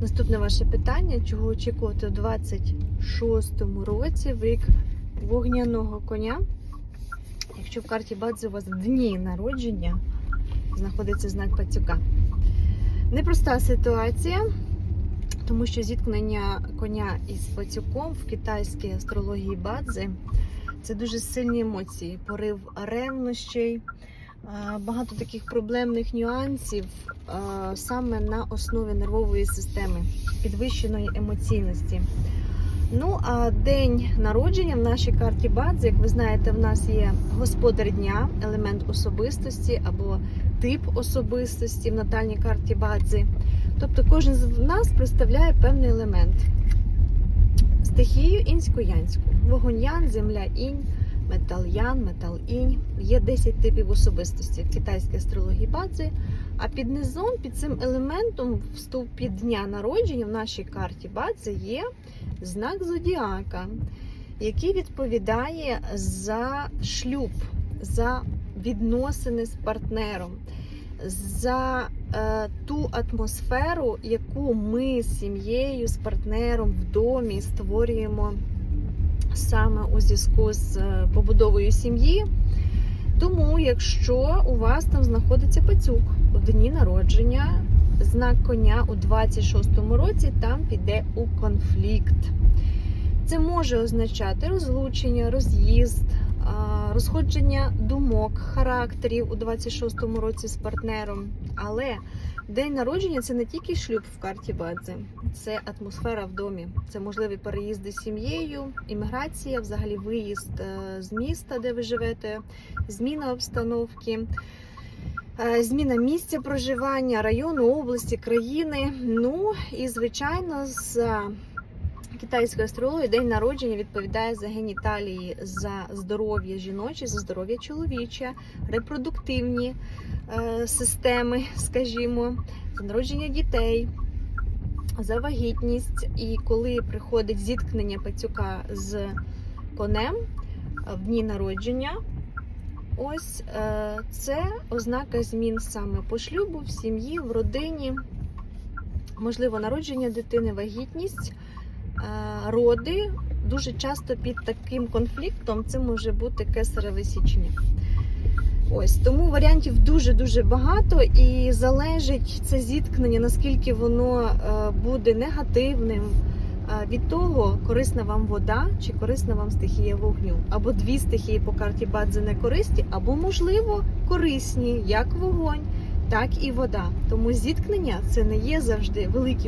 Наступне ваше питання: чого очікувати у 26-му році в рік вогняного коня? Якщо в карті Бадзи у вас дні народження знаходиться знак пацюка. Непроста ситуація, тому що зіткнення коня із пацюком в китайській астрології Бадзи це дуже сильні емоції, порив ревнощей, багато таких проблемних нюансів саме на основі нервової системи, підвищеної емоційності. Ну, а день народження в нашій карті Бадзи, як ви знаєте, в нас є господар дня, елемент особистості або тип особистості в натальній карті Бадзи. Тобто кожен з нас представляє певний елемент. Стихію інську-янську. Вогонь ян, земля інь, метал ян, метал інь. Є 10 типів особистості в китайській астрології Бадзи. А під низом, під цим елементом в стовпі дня народження в нашій карті Бадзи є знак зодіака, який відповідає за шлюб, за відносини з партнером, за е, ту атмосферу, яку ми з сім'єю, з партнером в домі створюємо саме у зв'язку з е, побудовою сім'ї. Тому, якщо у вас там знаходиться пацюк у дні народження, знак коня у 26-му році там піде у конфлікт. Це може означати розлучення, роз'їзд, розходження думок, характерів у 26-му році з партнером. Але день народження це не тільки шлюб в карті Бадзи, це атмосфера в домі, це можливі переїзди з сім'єю, імміграція, взагалі виїзд е, з міста, де ви живете, зміна обстановки. Е, Зміна місця проживання, району, області, країни. Ну і звичайно, з китайською астрологією день народження відповідає за геніталії, за здоров'я жіноче, за здоров'я чоловіче, репродуктивні е, системи, скажімо, за народження дітей, за вагітність. І коли приходить зіткнення пацюка з конем е, в дні народження. Ось е, це ознака змін саме по шлюбу, в сім'ї, в родині, можливо, народження дитини, вагітність, роди. Дуже часто під таким конфліктом це може бути кесареве січення. Ось тому варіантів дуже-дуже багато, і залежить це зіткнення, наскільки воно е, буде негативним. е, Від того, корисна вам вода чи корисна вам стихія вогню. Або дві стихії по карті Бадзи не користі, або, можливо, корисні як вогонь, так і вода. Тому зіткнення це не є завжди великі